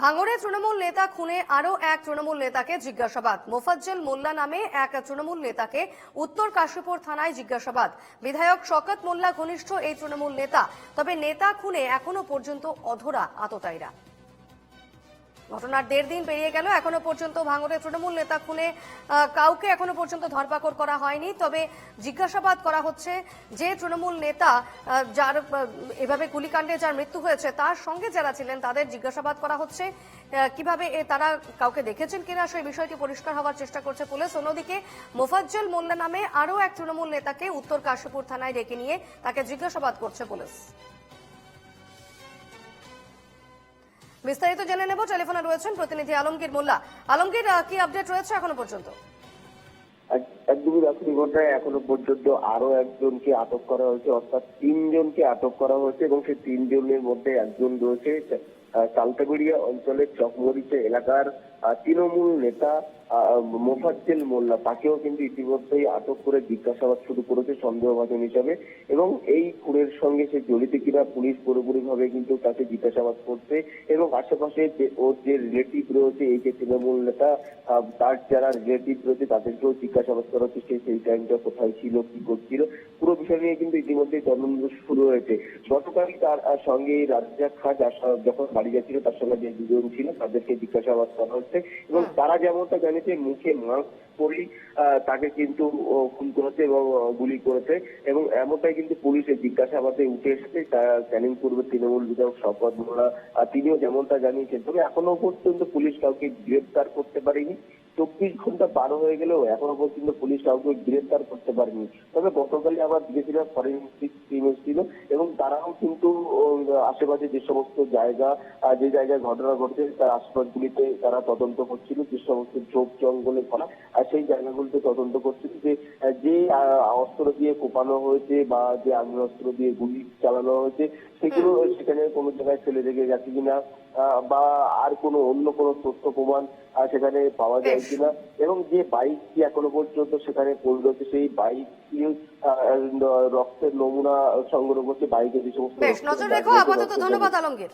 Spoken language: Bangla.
ভাঙড়ে তৃণমূল নেতা খুনে আরও এক তৃণমূল নেতাকে জিজ্ঞাসাবাদ। মোফাজ্জল মোল্লা নামে এক তৃণমূল নেতাকে উত্তর কাশীপুর থানায় জিজ্ঞাসাবাদ। বিধায়ক শকত মোল্লা ঘনিষ্ঠ এই তৃণমূল নেতা, তবে নেতা খুনে এখনও পর্যন্ত অধরা আততায়ীরা। ঘটনার দেড় দিন পেরিয়ে গেল, এখনও পর্যন্ত ভাঙড়ে তৃণমূল নেতা খুনে কাউকে এখনও পর্যন্ত ধরপাকড় করা হয়নি। তবে জিজ্ঞাসাবাদ করা হচ্ছে যে তৃণমূল নেতা যার এভাবে গুলিকাণ্ডে যার মৃত্যু হয়েছে, তার সঙ্গে যারা ছিলেন তাদের জিজ্ঞাসাবাদ করা হচ্ছে কীভাবে তারা কাউকে দেখেছেন কিনা, সেই বিষয়টি পরিষ্কার হওয়ার চেষ্টা করছে পুলিশ। অন্যদিকে মোফাজ্জল মোল্লা নামে আরও এক তৃণমূল নেতাকে উত্তর কাশীপুর থানায় ডেকে নিয়ে তাকে জিজ্ঞাসাবাদ করছে পুলিশ। বিস্তারিত জেনে নেব। টেলিফোনে রয়েছেন প্রতিনিধি আলমগীর মোল্লা। আলমগীর কি আপডেট রয়েছে এখনও পর্যন্ত? এক- একদমই রাত্রি ঘটনায় এখনও পর্যন্ত আরও একজনকে আটক করা হয়েছে, অর্থাৎ তিনজনকে আটক করা হয়েছে এবং সেই তিনজনের মধ্যে একজন রয়েছে। আহ, অঞ্চলের চকমরিচে এলাকার তৃণমূল নেতা মোফাজ্জেল মোল্লা তাকেও কিন্তু ইতিমধ্যেই আটক করে জিজ্ঞাসাবাদ শুরু করেছে সন্দেহভাজন হিসাবে এবং এই খুনের সঙ্গে সে জড়িত কিনা পুলিশ পুরোপুরি ভাবে কিন্তু তাকে জিজ্ঞাসাবাদ করছে এবং আশেপাশে ওর যে রিলেটিভ রয়েছে এই যে তৃণমূল নেতা তার যারা রিলেটিভ রয়েছে তাদেরকেও জিজ্ঞাসাবাদ করা হচ্ছে সেই টাইমটা কোথায় ছিল কি করছিল পুরো বিষয় নিয়ে কিন্তু ইতিমধ্যেই তদন্ত শুরু হয়েছে। গতকালই তার সঙ্গে রাজ্জাক খা যার যখন বাড়ি ছিল তার সঙ্গে যে দুজন ছিল তাদেরকে জিজ্ঞাসাবাদ করা হচ্ছে এবং তারা যেমনটা জানিয়েছে মুখে মাস্ক পরেই তাকে কিন্তু খুন করেছে এবং গুলি করেছে এবং এমনটাই কিন্তু পুলিশের জিজ্ঞাসাবাদে উঠে এসেছে। ক্যানিং পূর্বে তৃণমূল বিধায়ক শপথ মোল্লা তিনিও যেমনটা জানিয়েছেন। তবে এখনও পর্যন্ত পুলিশ কাউকে গ্রেপ্তার করতে পারেনি। চব্বিশ ঘণ্টা পার হয়ে গেলেও এখনও পর্যন্ত পুলিশ কাউকে গ্রেপ্তার করতে পারেনি তবে গতকালই আবার দিয়েছিল ফরেন্সিক টিম এসেছিল এবং তারাও কিন্তু আশেপাশে যে সমস্ত জায়গা যে জায়গায় ঘটনা ঘটেছে তার আশপাশগুলিতে তারা তদন্ত করছিল যে সমস্ত চোখ জঙ্গলে করা আর সেই জায়গাগুলিতে তদন্ত করছিল যে যে অস্ত্র দিয়ে কোপানো হয়েছে বা যে আগ্নেয়াস্ত্র দিয়ে গুলি চালানো হয়েছে সেগুলো সেখানে কোনো জায়গায় ফেলে রেখে গেছে কিনা বা আর কোনো অন্য কোনো তথ্য প্রমাণ সেখানে পাওয়া যায়। কিনা এবং যে বাইকটি এখনও পর্যন্ত সেখানে পড়ে রয়েছে সেই বাইকটি রক্তের নমুনা সংগ্রহ করছে বাইকে যে সমস্ত নজর রেখো আপাতত ধন্যবাদ আলমগীর।